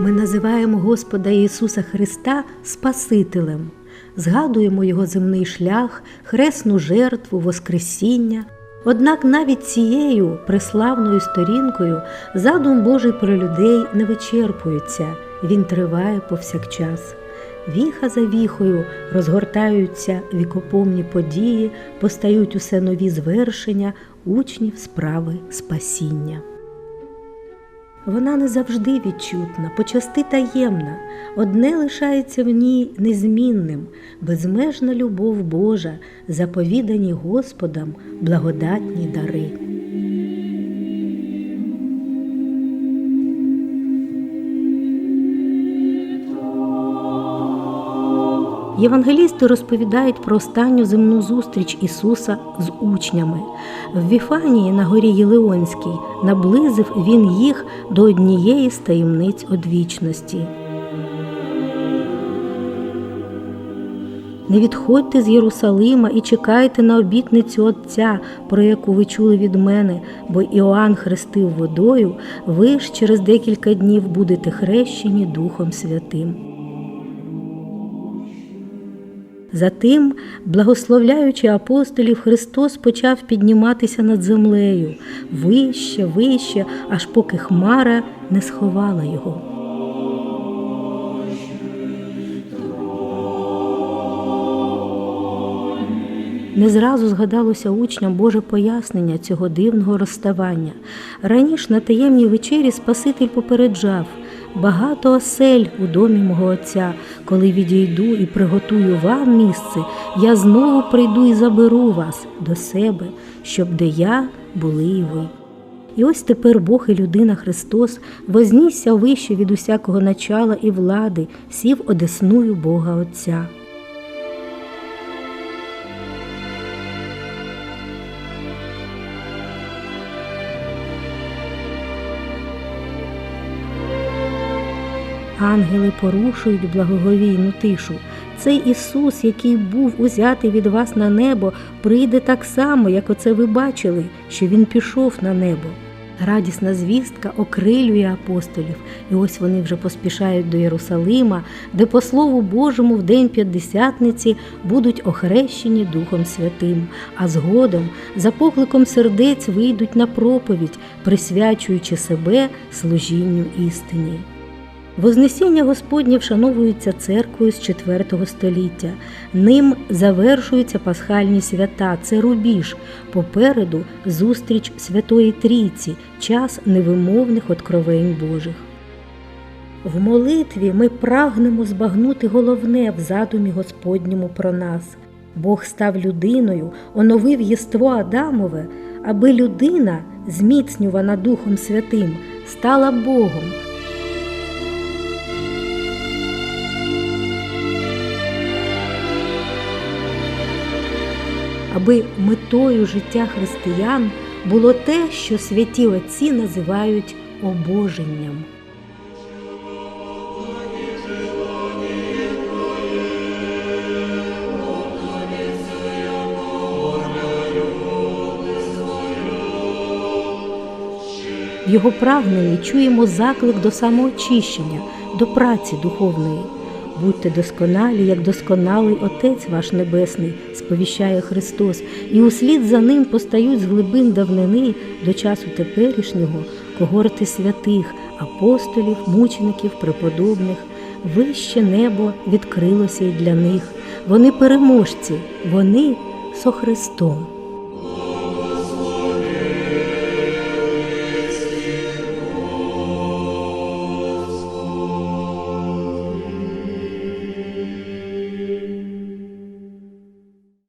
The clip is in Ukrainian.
Ми називаємо Господа Ісуса Христа Спасителем, згадуємо Його земний шлях, хресну жертву, Воскресіння. Однак навіть цією преславною сторінкою задум Божий про людей не вичерпується, він триває повсякчас. Віха за віхою розгортаються вікопомні події, постають усе нові звершення учнів справи спасіння. Вона не завжди відчутна, почасти таємна, одне лишається в ній незмінним, безмежна любов Божа, заповідані Господом благодатні дари. Євангелісти розповідають про останню земну зустріч Ісуса з учнями. В Віфанії на горі Єлеонській наблизив Він їх до однієї з таємниць одвічності. Не відходьте з Єрусалима і чекайте на обітницю Отця, про яку ви чули від мене, бо Іоанн хрестив водою, ви ж через декілька днів будете хрещені Духом Святим. Затим, благословляючи апостолів, Христос почав підніматися над землею вище, вище, аж поки хмара не сховала його. Не зразу згадалося учням Боже пояснення цього дивного розставання. Раніше на таємній вечері Спаситель попереджав багато осель у домі мого Отця, коли відійду і приготую вам місце, я знову прийду і заберу вас до себе, щоб де я були і ви. І ось тепер Бог і людина Христос вознісся вище від усякого начала і влади, сів одесную Бога Отця. Ангели порушують благоговійну тишу. Цей Ісус, який був узятий від вас на небо, прийде так само, як оце ви бачили, що Він пішов на небо. Радісна звістка окрилює апостолів, і ось вони вже поспішають до Єрусалима, де, по Слову Божому, в день п'ятдесятниці будуть охрещені Духом Святим, а згодом за покликом сердець вийдуть на проповідь, присвячуючи себе служінню істині. Вознесіння Господнє вшановується церквою з IV століття. Ним завершуються пасхальні свята. Це рубіж. Попереду зустріч Святої Трійці, час невимовних откровень Божих. В молитві ми прагнемо збагнути головне в задумі Господньому про нас. Бог став людиною, оновив єство Адамове, аби людина, зміцнювана Духом Святим, стала Богом. Аби метою життя християн було те, що святі отці називають обоженням. Його прагненні чуємо заклик до самоочищення, до праці духовної. Будьте досконалі, як досконалий Отець ваш Небесний, сповіщає Христос, і услід за ним постають з глибин давнини до часу теперішнього когорти святих, апостолів, мучеників, преподобних. Вище небо відкрилося й для них. Вони переможці, вони со Христом.